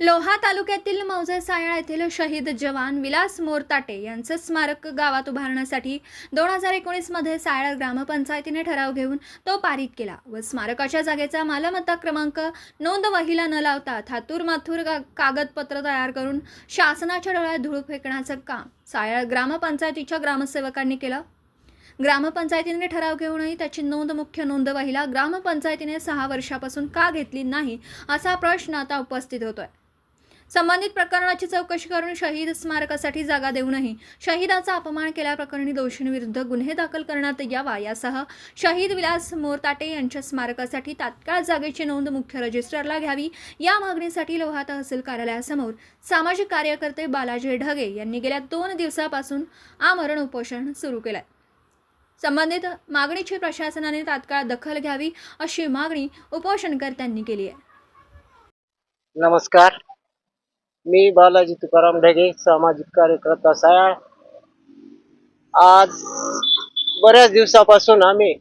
लोहा तालुक्यातील मौजे सायळा येथील शहीद जवान विलास मोरताटे यांचं स्मारक गावात उभारण्यासाठी दोन हजार एकोणीसमध्ये सायळा ग्रामपंचायतीने ठराव घेऊन तो पारित केला व स्मारकाच्या जागेचा मालमत्ता क्रमांक नोंद वहीला न लावता थातूर माथूर का- कागदपत्र तयार करून शासनाच्या डोळ्यात धूळ फेकण्याचं काम सायळ ग्रामपंचायतीच्या ग्रामसेवकांनी केलं. ग्रामपंचायतीने ठराव घेऊनही त्याची नोंद मुख्य नोंदवहीला ग्रामपंचायतीने सहा वर्षापासून का घेतली नाही असा प्रश्न आता उपस्थित होतोय. संबंधित प्रकरणाची चौकशी करून शहीद स्मारकासाठी जागा देऊनही शहीदाचा अपमान केल्याप्रकरणी दोषींविरुद्ध गुन्हे दाखल करण्यात यावा यासह शहीद विलास मोरताटे यांच्या स्मारकासाठी तात्काळ जागेची नोंद मुख्य रजिस्टरला घ्यावी या मागणीसाठी लोहा तहसील कार्यालयासमोर सामाजिक कार्यकर्ते बालाजी ढगे यांनी गेल्या दोन दिवसापासून आमरण उपोषण सुरू केलंय. संबंधित मागणीची प्रशासनाने तात्काळ दखल घ्यावी अशी मागणी उपोषणकर्त्यांनी केली आहे. नमस्कार. मी बालाजी तुकाराम ढगे सामाजिक कार्यकर्ता सायाळ आज बऱ्याच दिवसापासून आम्ही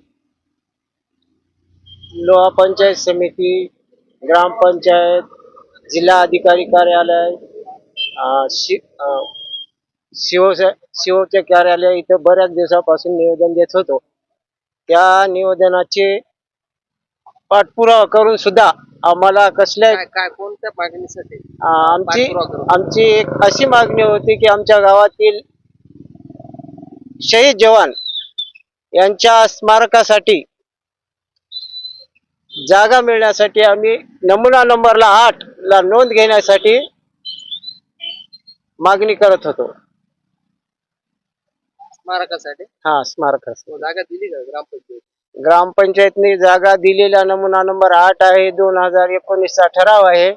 लोहा पंचायत समिती ग्रामपंचायत जिल्हा अधिकारी कार्यालय शि अं, शिव शिवचे कार्यालय इथं बऱ्याच दिवसापासून निवेदन देत होतो. त्या निवेदनाचे पाठपुरावा करून सुद्धा आम्हाला कसल्या काय काय कोणत्या मागणीसाठी? आमची. आमची एक अशी मागणी होती की आमच्या गावातील शहीद जवान यांच्या स्मारकासाठी जागा मिळण्यासाठी आम्ही नमुना नंबरला आठ ला नोंद घेण्यासाठी मागणी करत होतो. स्मारकासाठी? हा स्मारकासाठी. तो जागा दिली का ग्रामपंचायत ग्रामपंचायतने जागा दिलेला नमुना नंबर आठ आहे दोन हजार एकोणीसचा ठराव आहे.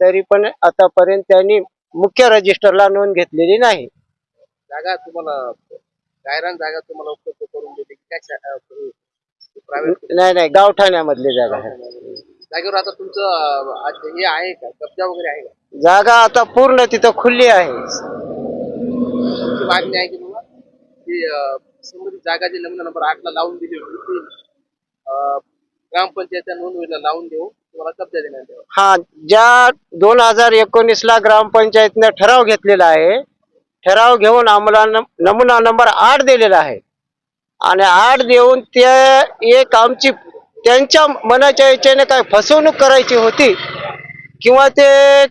तरी पण आतापर्यंत त्यांनी मुख्य रजिस्टरला नोंद घेतलेली नाही. जागा तुम्हाला गायरान जागा तुम्हाला उपलब्ध करून दिली की काय नाही नाही गावठाण्यामधली जागा आहे. जागेवर आता तुमचं अं, आज हे आहे का? कब्जा वगैरे आहे का? जागा आता पूर्ण तिथं खुल्ली आहे. तुमची मागणी आहे की बाबा की अं, संबंधित जागा जे नमुना नंबर आठ ला लावून दिली होती ती ग्रामपंचायतच्या नोंदवहीला लावून देऊ. तुम्हाला कब्जा देण्यात यावा. हा ज्या दोन हजार एकोणीस ला ग्रामपंचायतने ठराव घेतलेला आहे ठराव घेऊन आम्हाला नम- नमुना नंबर आठ दिलेला आहे. आणि आठ देऊन ते एक आमची त्यांच्या मनाच्या इच्छेने काय फसवणूक करायची होती किंवा ते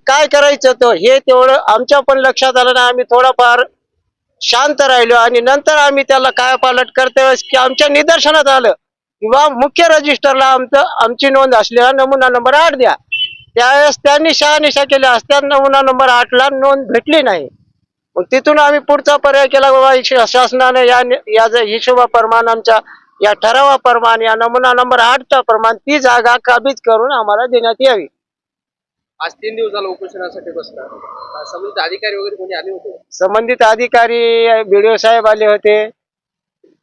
काय करायचं तर हे तेवढं आमच्या पण लक्षात आलं ना आम्ही थोडाफार शांत राहिलो आणि नंतर आम्ही त्याला काय पालट करते वेळेस की आमच्या निदर्शनात आलं. किंवा मुख्य रजिस्टरला आमचं आमची नोंद असलेला नमुना नंबर आठ द्या. त्यावेळेस त्यांनी शहानिशा केल्या असत्या नमुना नंबर आठला नोंद भेटली नाही. मग तिथून आम्ही पुढचा पर्याय केला बाबा शासनाने या या ज- आमच्या या ठरावाप्रमाणे या नमुना नंबर आठच्या प्रमाण ती जागा काबीज करून आम्हाला देण्यात यावी. आज तीन दिवस झालं उपोषणासाठी बसला. संबंधित अधिकारी वगैरे कोणी आले होते? संबंधित अधिकारी बीडीओ साहेब आले होते.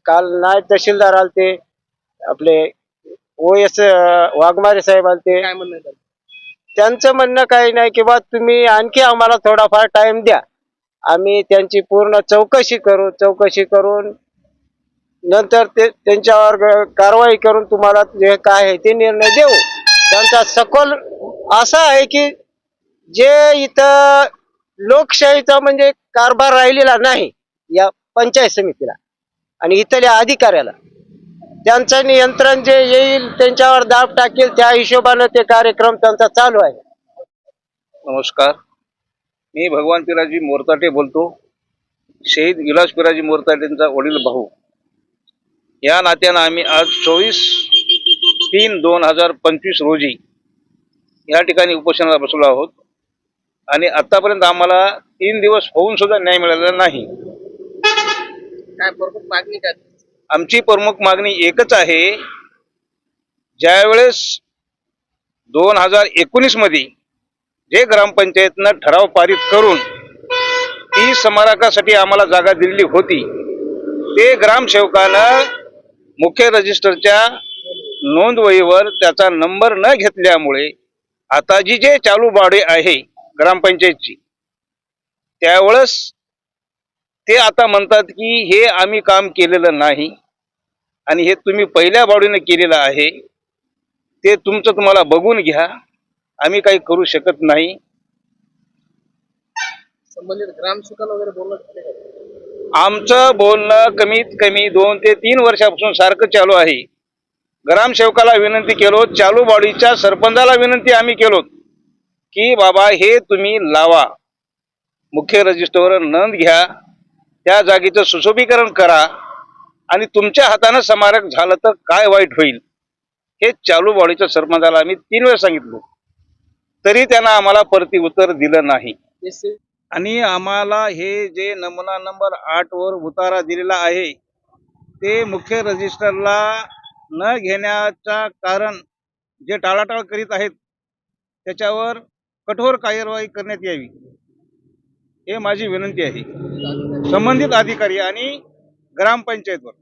काल नायब तहसीलदार आलते. आपले ओ एस वाघमारे साहेब आलते. काय म्हणणं आहे त्याचं? म्हणणं काही नाही की बा तुम्ही आणखी आम्हाला थोडाफार टाइम द्या. आम्ही त्यांची पूर्ण चौकशी करू चौकशी करून नंतर ते त्यांच्यावर कारवाई करून तुम्हाला जे काय आहे ते निर्णय देऊ. त्यांचा सखोल असा आहे की जे इथं लोकशाहीचा म्हणजे कारभार राहिलेला नाही या पंचायत समितीला आणि इथल्या अधिकाऱ्याला त्यांचं नियंत्रण जे येईल त्यांच्यावर दाब टाकेल त्या हिशोबानं ते कार्यक्रम त्यांचा चालू आहे. नमस्कार. मी भगवान पिराजी मोरताटे बोलतो. शहीद विलास पिराजी मोरताटेंचा वडील भाऊ. या नात्यानं आम्ही आज चोवीस तीन दोन हजार पंचवीस रोजी या ठिकाणी उपोषणाला बसलो आहोत. आणि आतापर्यंत आम्हाला तीन दिवस होऊन सुद्धा न्याय मिळालेला नाही. काय प्रमुख मागणी काय? आमची प्रमुख मागणी एकच आहे ज्यावेळेस दोन हजार एकोणीसमध्ये जे ग्रामपंचायतनं ठराव पारित करून ती स्मारकासाठी आम्हाला जागा दिलेली होती ते ग्रामसेवकानं मुख्य रजिस्टरच्या नोंदवहीवर त्याचा नंबर न घेतल्यामुळे आता जी जे चालू बॉडी आहे ग्रामपंचायतची त्यावेळेस ते आता म्हणतात की हे आम्ही काम केलेलं नाही आणि हे तुम्ही पहिल्या बॉडीने केलेलं आहे ते तुमचं तुम्हाला बघून घ्या आम्ही काही करू शकत नाही संबंधित वगैरे बोलणं? आमचं बोलणं कमीत कमी दोन ते तीन वर्षापासून सारखं चालू आहे ग्रामसेवकाला विनंती केलो चालू बॉडीच्या सरपंचाला विनंती आम्ही केलो की बाबा हे तुम्ही लावा. मुख्य रजिस्टरवर नोंद घ्या. त्या जागेचं सुशोभीकरण करा आणि तुमच्या हातानं स्मारक झालं तर काय वाईट होईल? हे चालू बॉडीच्या सरपंचाला आम्ही तीन वेळा सांगितलं. तरी त्यांना आम्हाला परती उत्तर दिलं नाही. आणि आम्हाला हे जे नमुना नंबर आठ वर उतारा दिलेला आहे ते मुख्य रजिस्टरला न घेण्याचा कारण जे टाळाटाळ करीत आहेत त्याच्यावर कठोर कार्यवाही करण्यात यावी हे माझी विनंती आहे. संबंधित अधिकारी आणि ग्रामपंचायतवर.